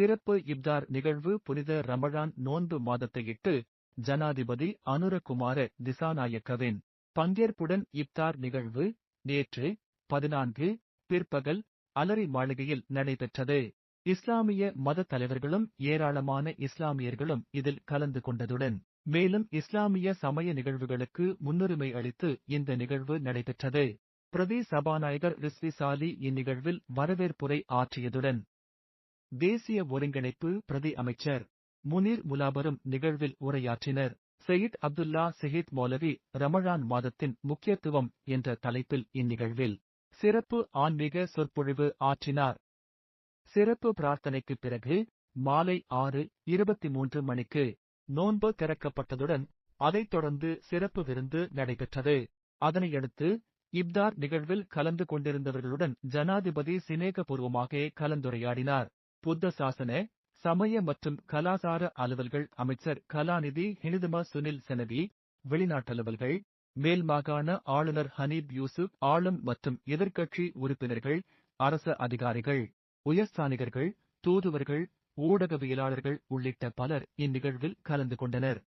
சிறப்பு இப்தார் நிகழ்வு புனித ரமழான் நோன்பு மாதத்தையிட்டு ஜனாதிபதி அனுரகுமார திசாநாயக்கவின் பங்கேற்புடன் இப்தார் நிகழ்வு நேற்று பதினான்கு பிற்பகல் அலரி மாளிகையில் நடைபெற்றது. இஸ்லாமிய மத தலைவர்களும் ஏராளமான இஸ்லாமியர்களும் இதில் கலந்து கொண்டதுடன் மேலும் இஸ்லாமிய சமய நிகழ்வுகளுக்கு முன்னுரிமை அளித்து இந்த நிகழ்வு நடைபெற்றது. பிரதி சபாநாயகர் ரிஸ்வி சாலி இந்நிகழ்வில் வரவேற்புரை ஆற்றியதுடன் தேசிய ஒருங்கிணைப்பு பிரதி அமைச்சர் முனீர் முலாபரும் நிகழ்வில் உரையாற்றினர். சயீத் அப்துல்லா சஹித் மௌலவி ரமழான் மாதத்தின் முக்கியத்துவம் என்ற தலைப்பில் இந்நிகழ்வில் சிறப்பு ஆன்மீக சொற்பொழிவு ஆற்றினார். சிறப்பு பிரார்த்தனைக்கு பிறகு மாலை ஆறு இருபத்தி மூன்று மணிக்கு நோன்பு திறக்கப்பட்டதுடன் அதைத் தொடர்ந்து சிறப்பு விருந்து நடைபெற்றது. அதனையடுத்து இப்தார் நிகழ்வில் கலந்து கொண்டிருந்தவர்களுடன் ஜனாதிபதி சிநேகபூர்வமாக கலந்துரையாடினார். புத்த சாசன சமய மற்றும் கலாசார அலுவல்கள் அமைச்சர் கலாநிதி ஹினிதும சுனில் செனவி வெளிநாட்டலுவல்கள் மேல் மாகாண ஆளுநர் ஹனீப் யூசுப் ஆளும் மற்றும் எதிர்க்கட்சி உறுப்பினர்கள் அரச அதிகாரிகள் உயர்ஸ்தானிகர்கள் தூதுவர்கள் ஊடகவியலாளர்கள் உள்ளிட்ட பலர் இந்நிகழ்வில் கலந்து கொண்டனர்.